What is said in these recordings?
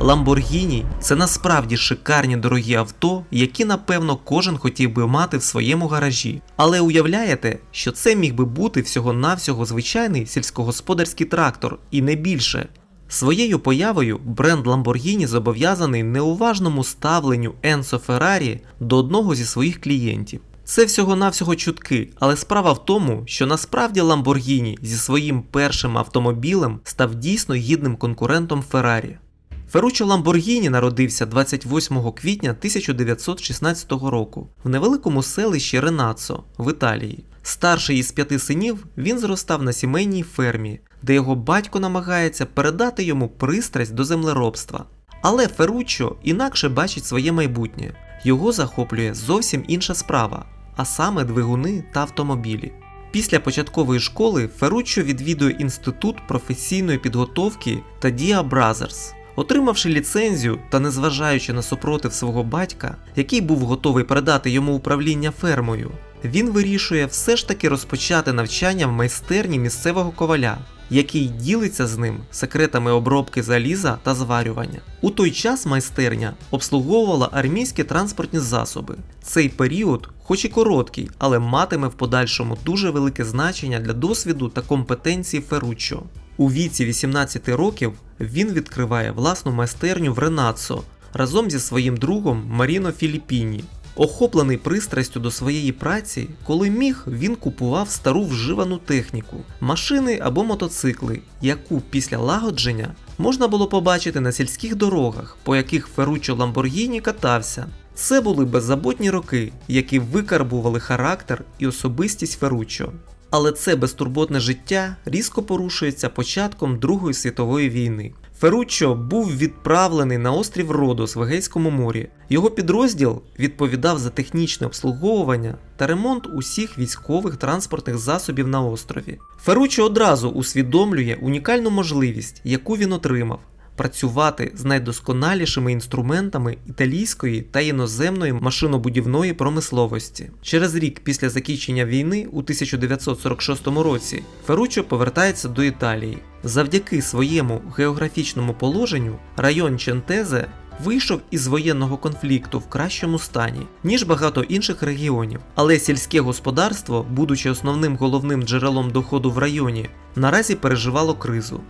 Lamborghini – це насправді шикарні дорогі авто, які напевно кожен хотів би мати в своєму гаражі. Але уявляєте, що це міг би бути всього-навсього звичайний сільськогосподарський трактор і не більше. Своєю появою бренд Lamborghini зобов'язаний неуважному ставленню Енсо Феррарі до одного зі своїх клієнтів. Це всього-навсього чутки, але справа в тому, що насправді Lamborghini зі своїм першим автомобілем став дійсно гідним конкурентом Феррарі. Ферруччо Ламборгіні народився 28 квітня 1916 року в невеликому селищі Ренацо в Італії. Старший із п'яти синів він зростав на сімейній фермі, де його батько намагається передати йому пристрасть до землеробства. Але Ферруччо інакше бачить своє майбутнє. Його захоплює зовсім інша справа, а саме двигуни та автомобілі. Після початкової школи Ферруччо відвідує інститут професійної підготовки та Dia Brothers. Отримавши ліцензію та незважаючи на супротив свого батька, який був готовий передати йому управління фермою, він вирішує все ж таки розпочати навчання в майстерні місцевого коваля, який ділиться з ним секретами обробки заліза та зварювання. У той час майстерня обслуговувала армійські транспортні засоби. Цей період, хоч і короткий, але матиме в подальшому дуже велике значення для досвіду та компетенції Ферруччо. У віці 18 років він відкриває власну майстерню в Ренацо разом зі своїм другом Маріно Філіппіні. Охоплений пристрастю до своєї праці, коли міг, він купував стару вживану техніку, машини або мотоцикли, яку після лагодження можна було побачити на сільських дорогах, по яких Ферруччо Ламборгіні катався. Це були беззаботні роки, які викарбували характер і особистість Ферруччо. Але це безтурботне життя різко порушується початком Другої світової війни. Ферруччо був відправлений на острів Родос в Егейському морі. Його підрозділ відповідав за технічне обслуговування та ремонт усіх військових транспортних засобів на острові. Ферруччо одразу усвідомлює унікальну можливість, яку він отримав. Працювати з найдосконалішими інструментами італійської та іноземної машинобудівної промисловості. Через рік після закінчення війни у 1946 році Ферруччо повертається до Італії. Завдяки своєму географічному положенню район Чентезе вийшов із воєнного конфлікту в кращому стані, ніж багато інших регіонів. Але сільське господарство, будучи основним головним джерелом доходу в районі, наразі переживало кризу.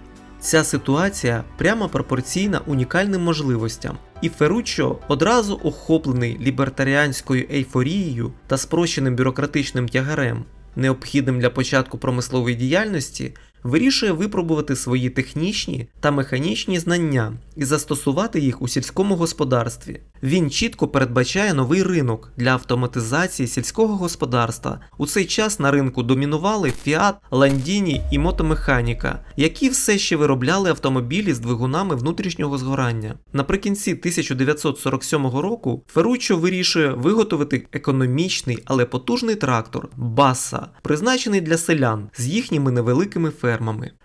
Ця ситуація прямо пропорційна унікальним можливостям, і Феручо одразу охоплений лібертаріанською ейфорією та спрощеним бюрократичним тягарем, необхідним для початку промислової діяльності, вирішує випробувати свої технічні та механічні знання і застосувати їх у сільському господарстві. Він чітко передбачає новий ринок для автоматизації сільського господарства. У цей час на ринку домінували Fiat, Landini і Мотомеханіка, які все ще виробляли автомобілі з двигунами внутрішнього згорання. Наприкінці 1947 року Ферруччо вирішує виготовити економічний, але потужний трактор Баса, призначений для селян з їхніми невеликими фермами.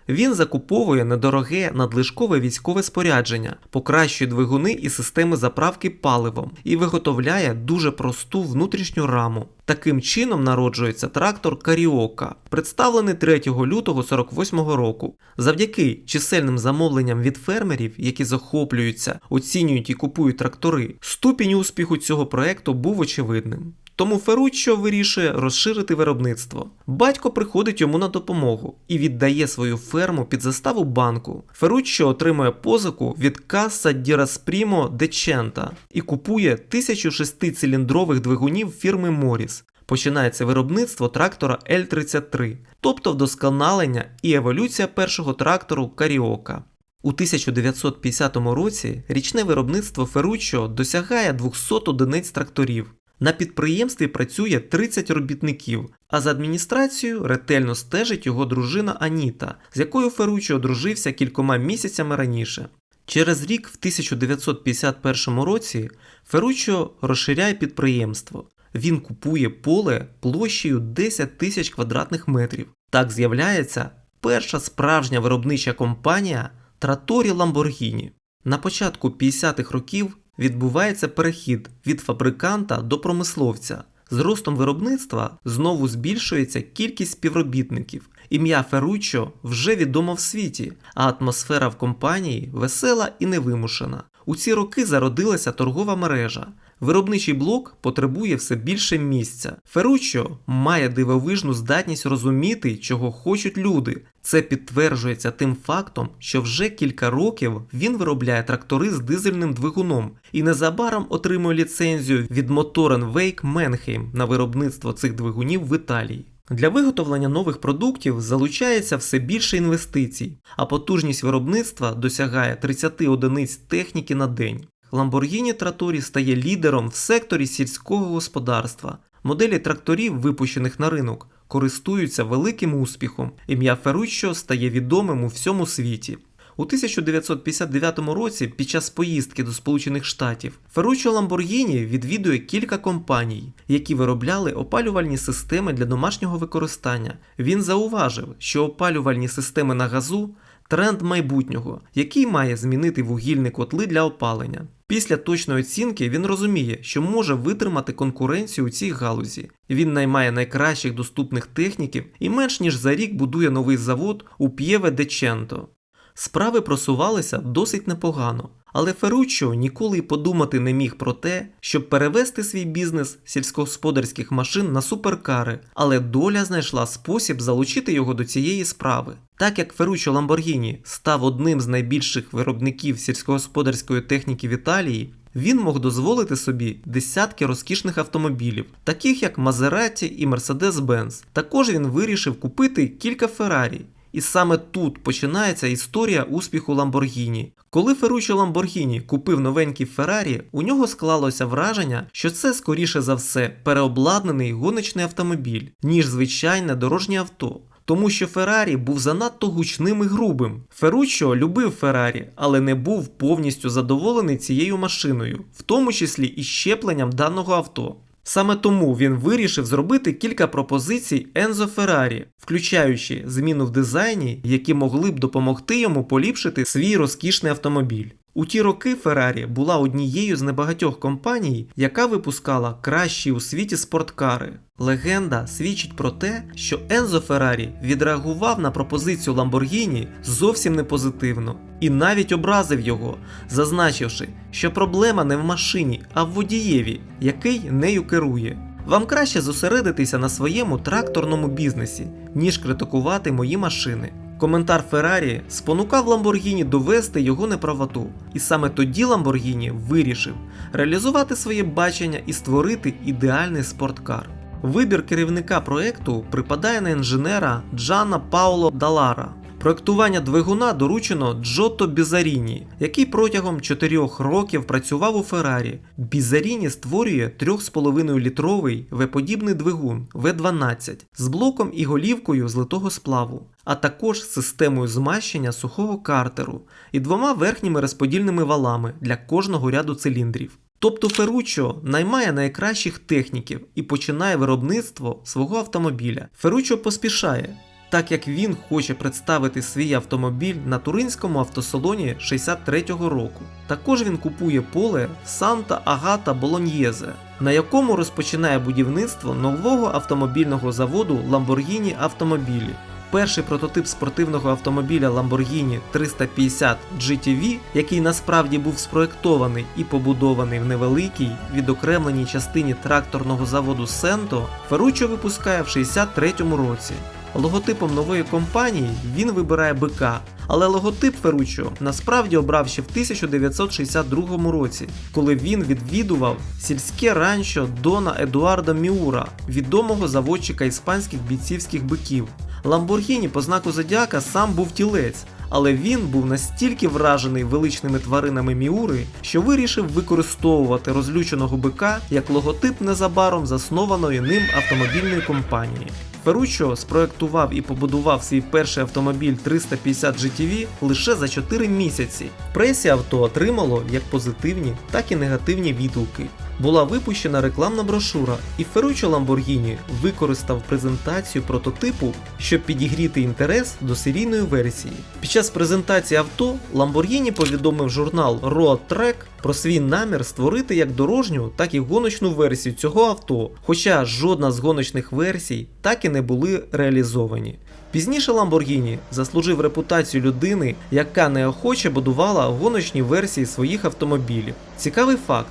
Він закуповує недороге надлишкове військове спорядження, покращує двигуни і системи заправки паливом і виготовляє дуже просту внутрішню раму. Таким чином народжується трактор Каріока, представлений 3 лютого 48 року. Завдяки чисельним замовленням від фермерів, які захоплюються, оцінюють і купують трактори, ступінь успіху цього проекту був очевидним. Тому Ферруччо вирішує розширити виробництво. Батько приходить йому на допомогу і віддає свою ферму під заставу банку. Ферруччо отримує позику від Каса Діраспрімо Дечента і купує 1006-циліндрових двигунів фірми Моріс. Починається виробництво трактора L33, тобто вдосконалення і еволюція першого трактору Каріока. У 1950 році річне виробництво Ферруччо досягає 200 одиниць тракторів. На підприємстві працює 30 робітників, а за адміністрацією ретельно стежить його дружина Аніта, з якою Ферруччо одружився кількома місяцями раніше. Через рік, в 1951 році, Ферруччо розширяє підприємство. Він купує поле площею 10 тисяч квадратних метрів. Так з'являється перша справжня виробнича компанія Траторі Ламборгіні. На початку 50-х років відбувається перехід від фабриканта до промисловця. З ростом виробництва знову збільшується кількість співробітників. Ім'я Ферруччо вже відомо в світі, а атмосфера в компанії весела і невимушена. У ці роки зародилася торгова мережа. Виробничий блок потребує все більше місця. Ферруччо має дивовижну здатність розуміти, чого хочуть люди. Це підтверджується тим фактом, що вже кілька років він виробляє трактори з дизельним двигуном і незабаром отримує ліцензію від Motoren Wake Менхейм на виробництво цих двигунів в Італії. Для виготовлення нових продуктів залучається все більше інвестицій, а потужність виробництва досягає 30 одиниць техніки на день. Lamborghini Trattori стає лідером в секторі сільського господарства. Моделі тракторів, випущених на ринок, користуються великим успіхом. Ім'я Феруччо стає відомим у всьому світі. У 1959 році, під час поїздки до Сполучених Штатів, Ферруччо Lamborghini відвідує кілька компаній, які виробляли опалювальні системи для домашнього використання. Він зауважив, що опалювальні системи на газу тренд майбутнього, який має змінити вугільні котли для опалення. Після точної оцінки він розуміє, що може витримати конкуренцію у цій галузі. Він наймає найкращих доступних техніків і менш ніж за рік будує новий завод у П'єве де Ченто. Справи просувалися досить непогано, але Ферруччо ніколи й подумати не міг про те, щоб перевести свій бізнес сільськогосподарських машин на суперкари, але доля знайшла спосіб залучити його до цієї справи. Так як Ферруччо Lamborghini став одним з найбільших виробників сільськогосподарської техніки в Італії, він мог дозволити собі десятки розкішних автомобілів, таких як Maserati і Mercedes-Benz. Також він вирішив купити кілька Феррарі. І саме тут починається історія успіху Lamborghini. Коли Ферруччо Lamborghini купив новенький Феррарі, у нього склалося враження, що це скоріше за все переобладнаний гоночний автомобіль, ніж звичайне дорожнє авто. Тому що Феррарі був занадто гучним і грубим. Ферруччо любив Феррарі, але не був повністю задоволений цією машиною, в тому числі і щепленням даного авто. Саме тому він вирішив зробити кілька пропозицій Ензо Феррарі, включаючи зміну в дизайні, які могли б допомогти йому поліпшити свій розкішний автомобіль. У ті роки Феррарі була однією з небагатьох компаній, яка випускала кращі у світі спорткари. Легенда свідчить про те, що Ензо Феррарі відреагував на пропозицію Lamborghini зовсім не позитивно і навіть образив його, зазначивши, що проблема не в машині, а в водієві, який нею керує. Вам краще зосередитися на своєму тракторному бізнесі, ніж критикувати мої машини. Коментар Феррарі спонукав Ламборгіні довести його неправоту, і саме тоді Ламборгіні вирішив реалізувати своє бачення і створити ідеальний спорткар. Вибір керівника проекту припадає на інженера Джана Пауло Далара. Проектування двигуна доручено Джотто Бізаріні, який протягом 4 років працював у Феррарі. Бізаріні створює 3,5 літровий V-подібний двигун V12 з блоком і голівкою з литого сплаву, а також системою змащення сухого картеру і двома верхніми розподільними валами для кожного ряду циліндрів. Тобто Ферруччо наймає найкращих техніків і починає виробництво свого автомобіля. Ферруччо поспішає, так як він хоче представити свій автомобіль на туринському автосалоні 63-го року. Також він купує поле Санта Агата Болоньєзе, на якому розпочинає будівництво нового автомобільного заводу Lamborghini Автомобілі. Перший прототип спортивного автомобіля Lamborghini 350 GTV, який насправді був спроектований і побудований в невеликій відокремленій частині тракторного заводу Сенто, Ферруччо випускає в 63-му році. Логотипом нової компанії він вибирає бика, але логотип Ферруччо насправді обрав ще в 1962 році, коли він відвідував сільське ранчо Дона Едуарда Міура, відомого заводчика іспанських бійцівських биків. Ламборгіні по знаку Зодіака сам був тілець, але він був настільки вражений величними тваринами Міури, що вирішив використовувати розлюченого бика як логотип незабаром заснованої ним автомобільної компанії. Ферруччо спроектував і побудував свій перший автомобіль 350 GTV лише за 4 місяці. Пресі авто отримало як позитивні, так і негативні відгуки. була випущена рекламна брошура, і Ферруччо Lamborghini використав презентацію прототипу, щоб підігріти інтерес до серійної версії. Під час презентації авто Lamborghini повідомив журнал Road Track про свій намір створити як дорожню, так і гоночну версію цього авто, хоча жодна з гоночних версій так і не були реалізовані. Пізніше Lamborghini заслужив репутацію людини, яка неохоче будувала гоночні версії своїх автомобілів. Цікавий факт,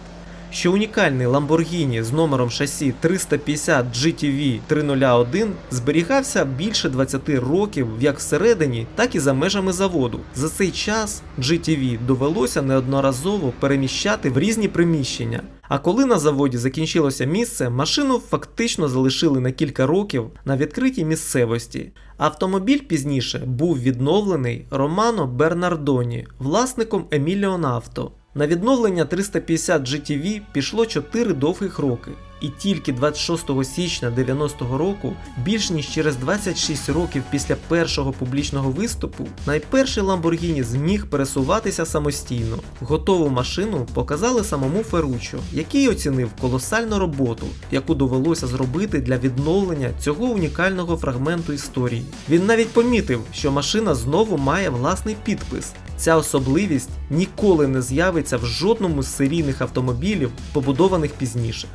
що унікальний Lamborghini з номером шасі 350 GTV 301 зберігався більше 20 років як всередині, так і за межами заводу. За цей час GTV довелося неодноразово переміщати в різні приміщення. А коли на заводі закінчилося місце, машину фактично залишили на кілька років на відкритій місцевості. Автомобіль пізніше був відновлений Романо Бернардоні, власником Еміліон Авто. На відновлення 350 GTV пішло 4 довгих роки. І тільки 26 січня 90-го року, більш ніж через 26 років після першого публічного виступу, найперший Lamborghini зміг пересуватися самостійно. Готову машину показали самому Ферруччо, який оцінив колосальну роботу, яку довелося зробити для відновлення цього унікального фрагменту історії. Він навіть помітив, що машина знову має власний підпис. Ця особливість ніколи не з'явиться в жодному з серійних автомобілів, побудованих пізніше.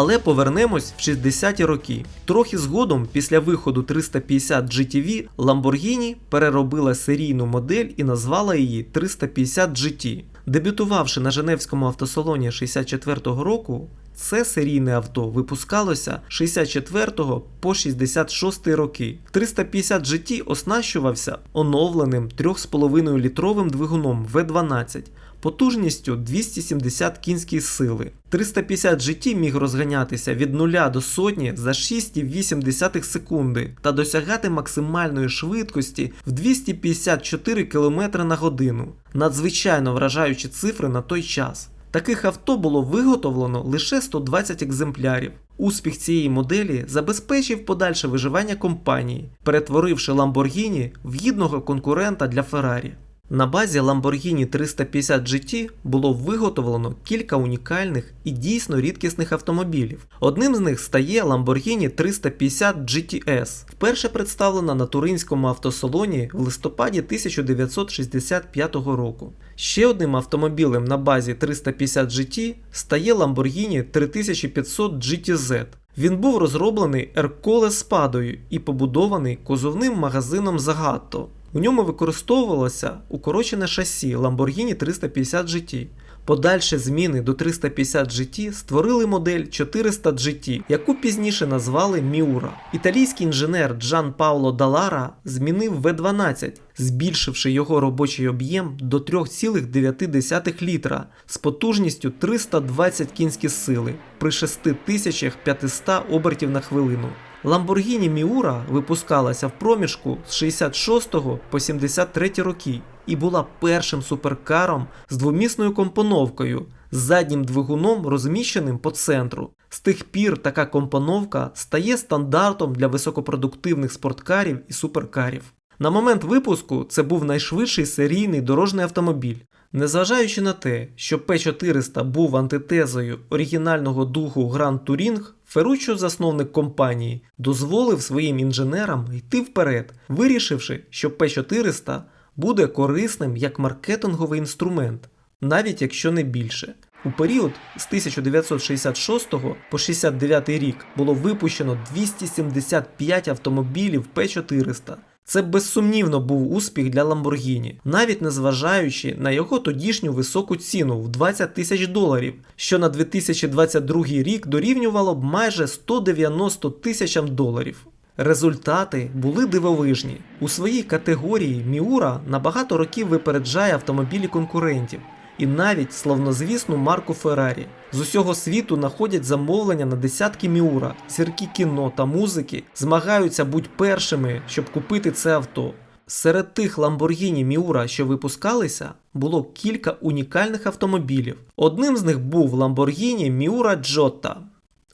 Але повернемось в 60-ті роки. Трохи згодом, після виходу 350 GTV, Lamborghini переробила серійну модель і назвала її 350 GT. Дебютувавши на Женевському автосалоні 64-го року, це серійне авто випускалося з 64 по 66 роки. 350 GT оснащувався оновленим 3,5 літровим двигуном V12 потужністю 270 кінської сили. 350 GT міг розганятися від 0 до сотні за 6,8 секунди та досягати максимальної швидкості в 254 км на годину. Надзвичайно вражаючі цифри на той час. Таких авто було виготовлено лише 120 екземплярів. Успіх цієї моделі забезпечив подальше виживання компанії, перетворивши Lamborghini в гідного конкурента для Ferrari. На базі Lamborghini 350 GT було виготовлено кілька унікальних і дійсно рідкісних автомобілів. Одним з них стає Lamborghini 350 GTS, вперше представлена на Туринському автосалоні в листопаді 1965 року. Ще одним автомобілем на базі 350 GT стає Lamborghini 3500 GTZ. Він був розроблений Ерколе Спадою і побудований кузовним магазином Zagato. У ньому використовувалося укорочене шасі Lamborghini 350 GT. Подальші зміни до 350 GT створили модель 400 GT, яку пізніше назвали Miura. Італійський інженер Джан Пауло Далара змінив V12, збільшивши його робочий об'єм до 3,9 літра з потужністю 320 кінські сили при 6500 обертів на хвилину. Lamborghini Miura випускалася в проміжку з 66 по 73 роки і була першим суперкаром з двомісною компоновкою з заднім двигуном, розміщеним по центру. З тих пір така компоновка стає стандартом для високопродуктивних спорткарів і суперкарів. На момент випуску це був найшвидший серійний дорожній автомобіль. Незважаючи на те, що P400 був антитезою оригінального духу Grand Touring, Ферруччо, засновник компанії, дозволив своїм інженерам йти вперед, вирішивши, що P400 буде корисним як маркетинговий інструмент, навіть якщо не більше. У період з 1966 по 69 рік було випущено 275 автомобілів P400. Це безсумнівно був успіх для Lamborghini, навіть незважаючи на його тодішню високу ціну в 20 тисяч доларів, що на 2022 рік дорівнювало б майже 190 тисячам доларів. Результати були дивовижні. У своїй категорії Міура на багато років випереджає автомобілі конкурентів і навіть славнозвісну марку Феррарі. З усього світу находять замовлення на десятки Міура, зірки кіно та музики змагаються бути першими, щоб купити це авто. Серед тих Lamborghini Miura, що випускалися, було кілька унікальних автомобілів. Одним з них був Lamborghini Miura Giotta.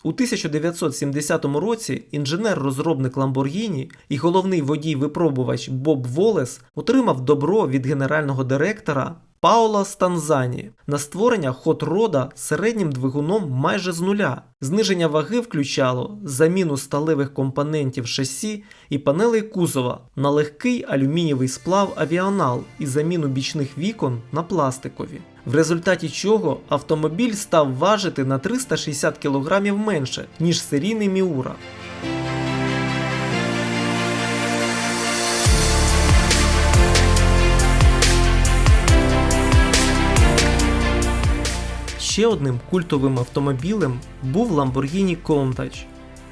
У 1970 році інженер-розробник Lamborghini і головний водій-випробувач Боб Волес отримав добро від генерального директора Паула Станзані на створення хот-рода середнім двигуном майже з нуля. Зниження ваги включало заміну сталевих компонентів шасі і панелей кузова на легкий алюмінієвий сплав авіанал і заміну бічних вікон на пластикові. В результаті чого автомобіль став важити на 360 кг менше, ніж серійний Міура. Ще одним культовим автомобілем був Lamborghini Countach.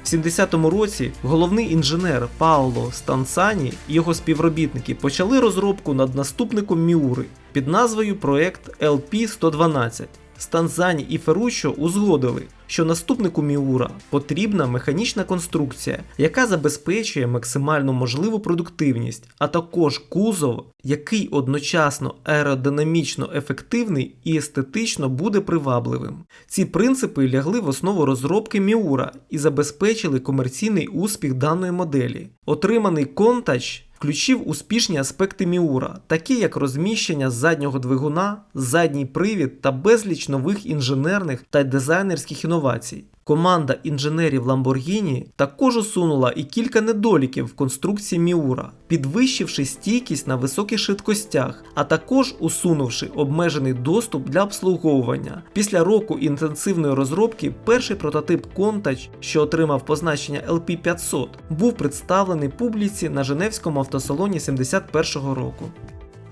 В 70-му році головний інженер Пауло Станцані і його співробітники почали розробку над наступником Міури під назвою проект LP112. Станзані і Ферруччо узгодили, що наступнику Міура потрібна механічна конструкція, яка забезпечує максимально можливу продуктивність, а також кузов, який одночасно аеродинамічно ефективний і естетично буде привабливим. Ці принципи лягли в основу розробки Міура і забезпечили комерційний успіх даної моделі. Отриманий Контач включив успішні аспекти Міура, такі як розміщення заднього двигуна, задній привід та безліч нових інженерних та дизайнерських інновацій. Команда інженерів Lamborghini також усунула і кілька недоліків в конструкції Міура, підвищивши стійкість на високих швидкостях, а також усунувши обмежений доступ для обслуговування. Після року інтенсивної розробки перший прототип Countach, що отримав позначення LP500, був представлений публіці на Женевському автосалоні 71-го року.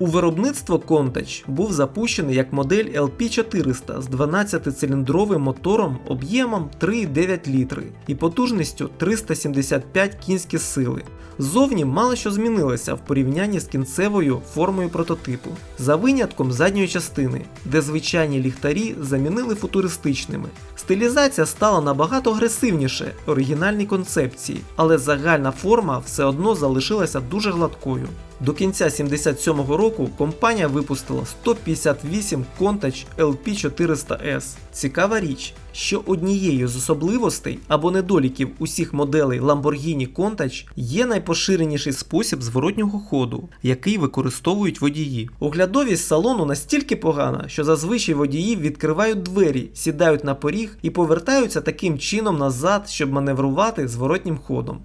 У виробництво Countach був запущений як модель LP400 з 12-циліндровим мотором об'ємом 3,9 літри і потужністю 375 кінські сили. Ззовні мало що змінилося в порівнянні з кінцевою формою прототипу, за винятком задньої частини, де звичайні ліхтарі замінили футуристичними. Стилізація стала набагато агресивніше оригінальній концепції, але загальна форма все одно залишилася дуже гладкою. До кінця 77-го року компанія випустила 158 Countach LP400S. Цікава річ, що однією з особливостей або недоліків усіх моделей Lamborghini Countach є найпоширеніший спосіб зворотнього ходу, який використовують водії. Оглядовість салону настільки погана, що зазвичай водії відкривають двері, сідають на поріг і повертаються таким чином назад, щоб маневрувати зворотнім ходом.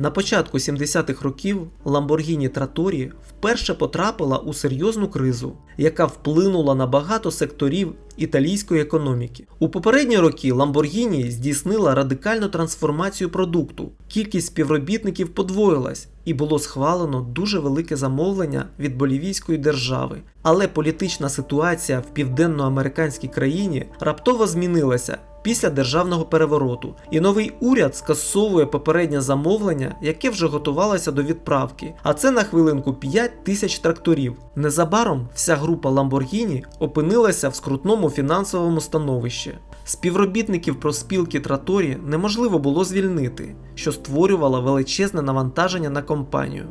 На початку 70-х років Lamborghini Trattori вперше потрапила у серйозну кризу, яка вплинула на багато секторів італійської економіки. У попередні роки Lamborghini здійснила радикальну трансформацію продукту. Кількість співробітників подвоїлась і було схвалено дуже велике замовлення від болівійської держави. Але політична ситуація в південноамериканській країні раптово змінилася після державного перевороту, і новий уряд скасовує попереднє замовлення, яке вже готувалося до відправки. А це на хвилинку 5 тисяч тракторів. Незабаром вся група Lamborghini опинилася в скрутному фінансовому становищі. Співробітників проспілки Траторі неможливо було звільнити, що створювало величезне навантаження на компанію.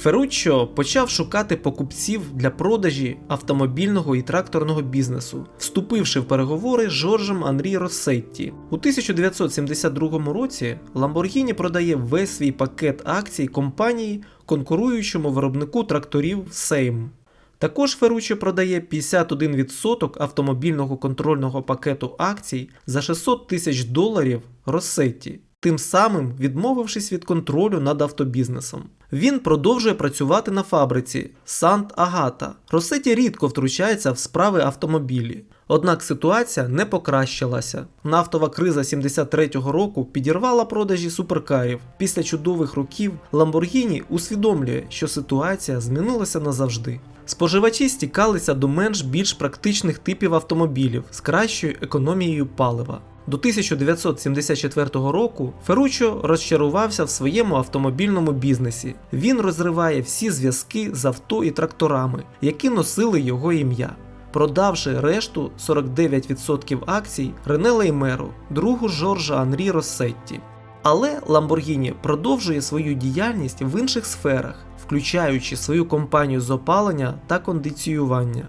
Ферруччо почав шукати покупців для продажі автомобільного і тракторного бізнесу, вступивши в переговори з Жоржем Анрі Россетті. У 1972 році Lamborghini продає весь свій пакет акцій компанії конкуруючому виробнику тракторів Сейм. Також Ферруччо продає 51% автомобільного контрольного пакету акцій за 600 тисяч доларів Россетті, тим самим відмовившись від контролю над автобізнесом. Він продовжує працювати на фабриці Сант Агата. Росеті рідко втручається в справи автомобілі. Однак ситуація не покращилася. Нафтова криза 73-го року підірвала продажі суперкарів. Після чудових років Lamborghini усвідомлює, що ситуація змінилася назавжди. Споживачі стікалися до менш більш практичних типів автомобілів з кращою економією палива. До 1974 року Ферруччо розчарувався в своєму автомобільному бізнесі. Він розриває всі зв'язки з авто і тракторами, які носили його ім'я. Продавши решту 49% акцій Рене Леймеру, другу Жоржа Анрі Россетті. Але Lamborghini продовжує свою діяльність в інших сферах, включаючи свою компанію з опалення та кондиціювання.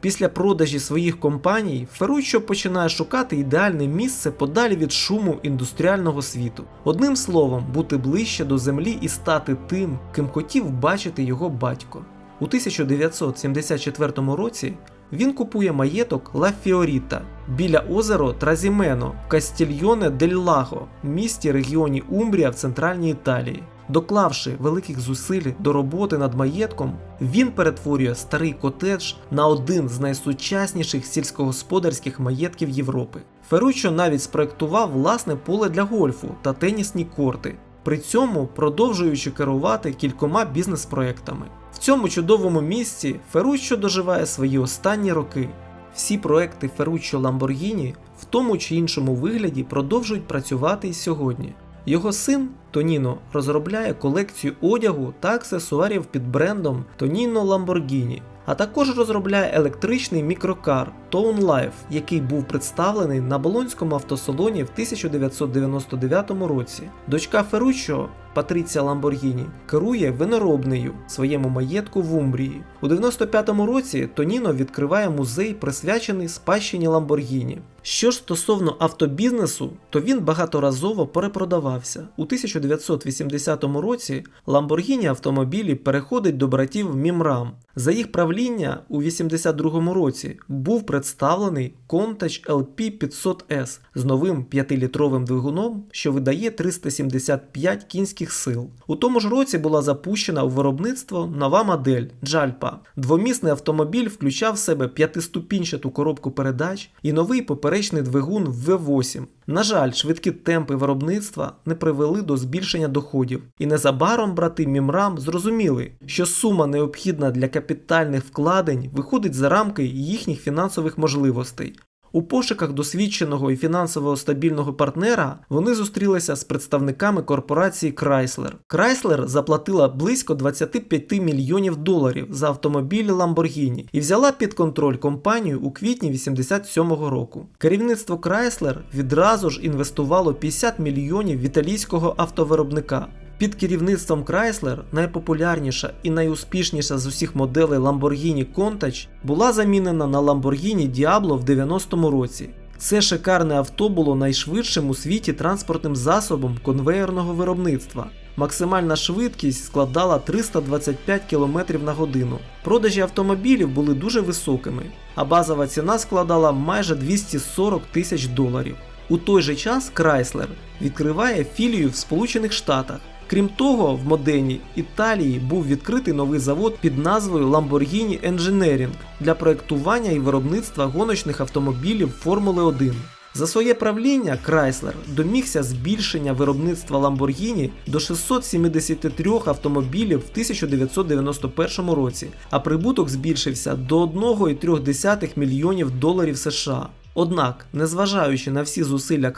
Після продажі своїх компаній Ферруччо починає шукати ідеальне місце подалі від шуму індустріального світу. Одним словом, бути ближче до землі і стати тим, ким хотів бачити його батько. У 1974 році він купує маєток Ла Фіоріта біля озера Тразімено в Кастільйоне дель Лаго, місті регіоні Умбрія в центральній Італії. Доклавши великих зусиль до роботи над маєтком, він перетворює старий котедж на один з найсучасніших сільськогосподарських маєтків Європи. Ферруччо навіть спроектував власне поле для гольфу та тенісні корти, при цьому продовжуючи керувати кількома бізнес-проектами. В цьому чудовому місці Ферруччо доживає свої останні роки. Всі проекти Ферруччо Ламборгіні в тому чи іншому вигляді продовжують працювати і сьогодні. Його син Тоніно розробляє колекцію одягу та аксесуарів під брендом Тоніно Lamborghini, а також розробляє електричний мікрокар Tone Life, який був представлений на Болонському автосалоні в 1999 році. Дочка Ферруччо Патріція Ламборгіні керує виноробнею своєму маєтку в Умбрії. У 95-му році Тоніно відкриває музей, присвячений спадщині Ламборгіні. Що ж стосовно автобізнесу, то він багаторазово перепродавався. У 1980 році Lamborghini автомобілі переходить до братів Мімрам. За їх правління у 82 році був представлений Countach LP 500S з новим 5-літровим двигуном, що видає 375 кінських сил. У тому ж році була запущена у виробництво нова модель Джальпа. Двомісний автомобіль включав в себе п'ятиступінчату коробку передач і новий поперечний двигун V8. На жаль, швидкі темпи виробництва не привели до збільшення доходів, і незабаром брати Мімрам зрозуміли, що сума необхідна для капітальних вкладень виходить за рамки їхніх фінансових можливостей. У пошуках досвідченого і фінансово стабільного партнера вони зустрілися з представниками корпорації Chrysler. Chrysler заплатила близько 25 мільйонів доларів за автомобілі Lamborghini і взяла під контроль компанію у квітні 87-го року. Керівництво Chrysler відразу ж інвестувало 50 мільйонів в італійського автовиробника. Під керівництвом Chrysler найпопулярніша і найуспішніша з усіх моделей Lamborghini Countach була замінена на Lamborghini Diablo в 90-му році. Це шикарне авто було найшвидшим у світі транспортним засобом конвеєрного виробництва. Максимальна швидкість складала 325 км на годину. Продажі автомобілів були дуже високими, а базова ціна складала майже 240 тисяч доларів. У той же час Chrysler відкриває філію в Сполучених Штатах. Крім того, в Модені Італії був відкритий новий завод під назвою Lamborghini Engineering для проектування і виробництва гоночних автомобілів Формули 1. За своє правління Chrysler домігся збільшення виробництва Lamborghini до 673 автомобілів в 1991 році, а прибуток збільшився до 1,3 мільйонів доларів США. Однак, незважаючи на всі зусилля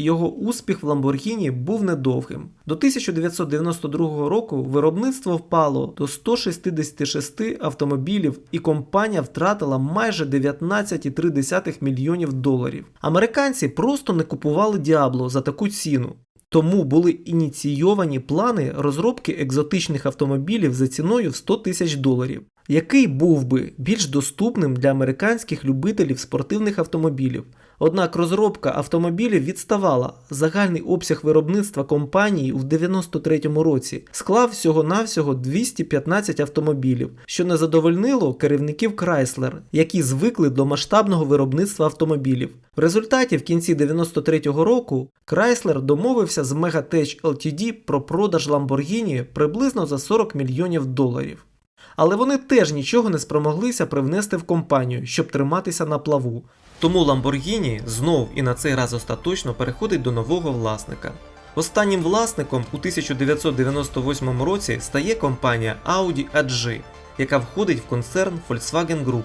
Його успіх в Lamborghini був недовгим. До 1992 року виробництво впало до 166 автомобілів, і компанія втратила майже 19,3 мільйонів доларів. Американці просто не купували Diablo за таку ціну. Тому були ініційовані плани розробки екзотичних автомобілів за ціною в 100 тисяч доларів, який був би більш доступним для американських любителів спортивних автомобілів. Однак розробка автомобілів відставала. Загальний обсяг виробництва компанії в 93-му році склав всього-навсього 215 автомобілів, що не задовольнило керівників Chrysler, які звикли до масштабного виробництва автомобілів. В результаті в кінці 93-го року Chrysler домовився з Megatech Ltd про продаж Lamborghini приблизно за 40 мільйонів доларів. Але вони теж нічого не спромоглися привнести в компанію, щоб триматися на плаву. Тому Lamborghini знов і на цей раз остаточно переходить до нового власника. Останнім власником у 1998 році стає компанія Audi AG, яка входить в концерн Volkswagen Group.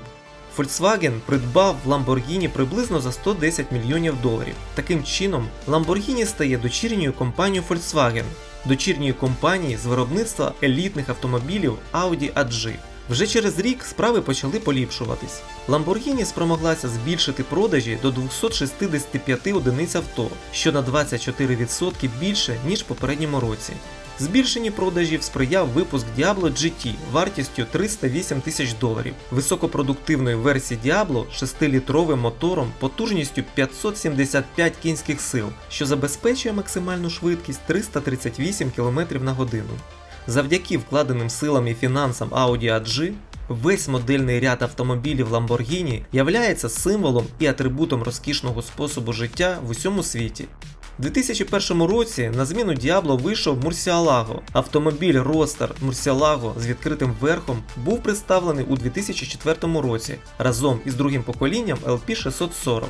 Volkswagen придбав Lamborghini приблизно за 110 мільйонів доларів. Таким чином, Lamborghini стає дочірньою компанією Volkswagen, дочірньою компанії з виробництва елітних автомобілів Audi AG. Вже через рік справи почали поліпшуватись. Lamborghini спромоглася збільшити продажі до 265 одиниць авто, що на 24% більше, ніж в попередньому році. Збільшенні продажів сприяв випуск Diablo GT вартістю 308 тисяч доларів, високопродуктивної версії Diablo 6-літровим мотором потужністю 575 кінських сил, що забезпечує максимальну швидкість 338 км на годину. Завдяки вкладеним силам і фінансам Audi AG, весь модельний ряд автомобілів Lamborghini являється символом і атрибутом розкішного способу життя в усьому світі. У 2001 році на зміну Діабло вийшов Murcielago. Автомобіль Roadster Murcielago з відкритим верхом був представлений у 2004 році разом із другим поколінням LP640.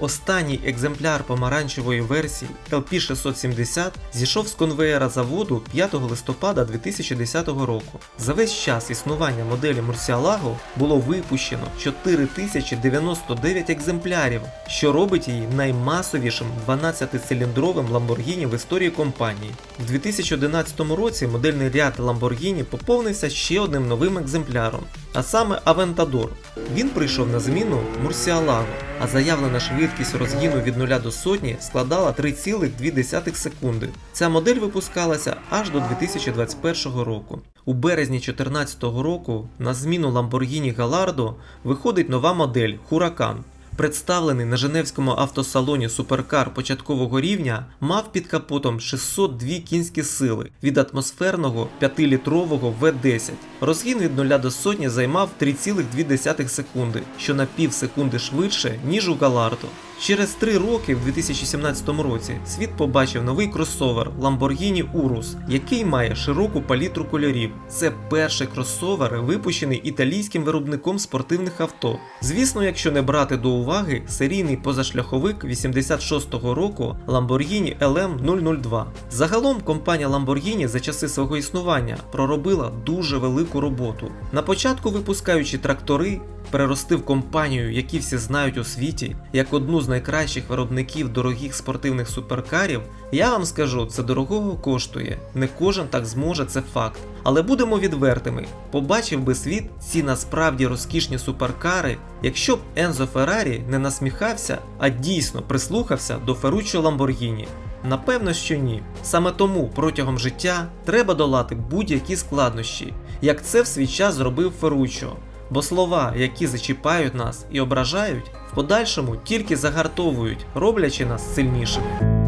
Останній екземпляр помаранчевої версії LP670 зійшов з конвеєра заводу 5 листопада 2010 року. За весь час існування моделі Murcielago було випущено 4099 екземплярів, що робить її наймасовішим 12-циліндровим Lamborghini в історії компанії. У 2011 році модельний ряд Lamborghini поповнився ще одним новим екземпляром, а саме Aventador. Він прийшов на зміну Murcielago, а заявлена швидкість розгіну від 0 до сотні складала 3,2 секунди. Ця модель випускалася аж до 2021 року. У березні 2014 року на зміну Lamborghini Gallardo виходить нова модель Huracan. Представлений на Женевському автосалоні суперкар початкового рівня, мав під капотом 602 кінські сили від атмосферного 5-літрового V10. Розгін від 0 до сотні займав 3,2 секунди, що на пів секунди швидше, ніж у Галардо. Через три роки, в 2017 році, світ побачив новий кросовер Lamborghini Urus, який має широку палітру кольорів. Це перший кросовер, випущений італійським виробником спортивних авто. Звісно, якщо не брати до уваги серійний позашляховик 86-го року Lamborghini LM002. Загалом компанія Lamborghini за часи свого існування проробила дуже велику роботу. На початку випускаючи трактори, переростив компанію, які всі знають у світі, як одну з найкращих виробників дорогих спортивних суперкарів, я вам скажу, це дорогого коштує. Не кожен так зможе, це факт. Але будемо відвертими, побачив би світ ці насправді розкішні суперкари, якщо б Ензо Феррарі не насміхався, а дійсно прислухався до Ферруччо Ламборгіні. Напевно, що ні. Саме тому протягом життя треба долати будь-які складнощі, як це в свій час зробив Ферруччо. Бо слова, які зачіпають нас і ображають, в подальшому тільки загартовують, роблячи нас сильнішими.